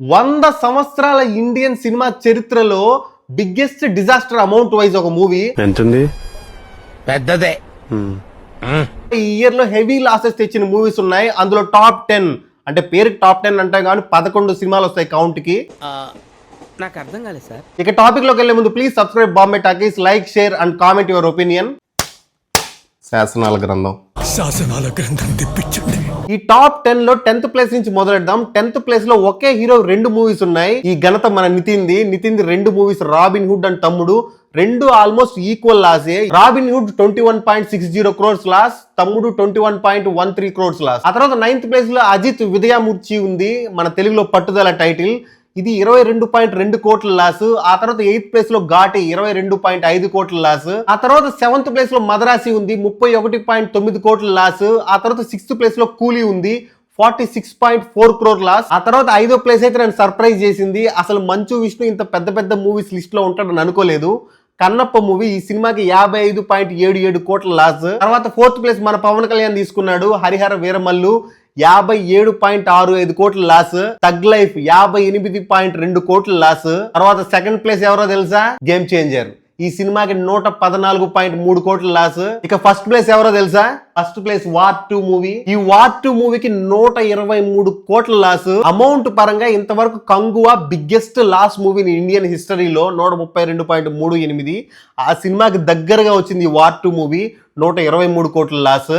వంద సంవత్సరాల Indian cinema చరిత్రలో బిగ్గెస్ట్ డిజాస్టర్ అమౌంట్ వైజ్ ఒక మూవీ. ఎంతుంది? పెద్దదే. ఈ ఇయర్లో హెవీ లాసెస్ తెచ్చిన మూవీస్ ఉన్నాయి. అందులో టాప్ టెన్ అంటే పేరుకి టాప్ టెన్ అంటే కానీ పదకొండు సినిమాలు వస్తాయి కౌంట్కి. నాకు అర్థం కాలేదు సార్. ఇక టాపిక్లోకి వెళ్ళే ముందు please subscribe Bombay talkies like share and comment your opinion శాసనాల గ్రంథం. శాసనాల గ్రంథం తెప్పించండి. ఈ టాప్ టెన్లో టెన్త్ ప్లేస్ నుంచి మొదలెడదాం. టెన్త్ ప్లేస్లో ఒకే హీరో రెండు మూవీస్ ఉన్నాయి. ఈ ఘనత మన నితిన్ ది నితిన్ ది రెండు movies Robin Hood and Thammudu. రెండు almost equal లాసే Robin Hood twenty one point six zero crores loss. Thammudu twenty one point one three crores loss. ఆ తర్వాత నైన్త్ ప్లేస్లో అజిత్ విదయామూర్చి ఉంది. మన తెలుగులో పట్టుదల టైటిల్. ఇది ఇరవై రెండు పాయింట్ రెండు కోట్ల లాస్. ఆ తర్వాత ఎయిత్ ప్లేస్లో ఘాటి ఇరవై రెండు పాయింట్ ఐదు కోట్ల లాస్. ఆ తర్వాత సెవెంత్ ప్లేస్లో మదరాసి ఉంది ముప్పై ఒకటి పాయింట్ తొమ్మిది కోట్ల లాస్. ఆ తర్వాత సిక్స్త్ ప్లేస్లో కూలీ ఉంది forty six point four crore loss. ఆ తర్వాత ఐదో ప్లేస్ అయితే నన్ను సర్ప్రైజ్ చేసింది. అసలు మంచు విష్ణు ఇంత పెద్ద పెద్ద మూవీస్ లిస్ట్లో ఉంటాడని అనుకోలేదు. కన్నప్ప మూవీ ఈ సినిమాకి యాభై ఐదు పాయింట్ ఏడు ఏడు కోట్ల లాస్. తర్వాత ఫోర్త్ ప్లేస్ మన పవన్ కళ్యాణ్ తీసుకున్నాడు హరిహర వీరమల్లు. యాభై ఏడు పాయింట్ ఆరు ఐదు కోట్ల లాస్ తగ్ లైఫ్ యాభై ఎనిమిది పాయింట్ రెండు కోట్ల లాస్. తర్వాత సెకండ్ ప్లేస్ ఎవరో తెలుసా? Game changer. ఈ సినిమాకి నూట పద్నాలుగు పాయింట్ మూడు కోట్ల లాస్. ఇక ఫస్ట్ ప్లేస్ ఎవరో తెలుసా? First place war two movie. ఈ వార్ టూ మూవీకి నూట ఇరవై మూడు కోట్ల లాస్. అమౌంట్ పరంగా ఇంతవరకు Kanguva biggest loss movie Indian హిస్టరీలో నూట ముప్పై రెండు పాయింట్ మూడు ఎనిమిది. ఆ సినిమాకి దగ్గరగా వచ్చింది వార్ టూ మూవీ. నూట ఇరవై మూడు కోట్ల లాస్.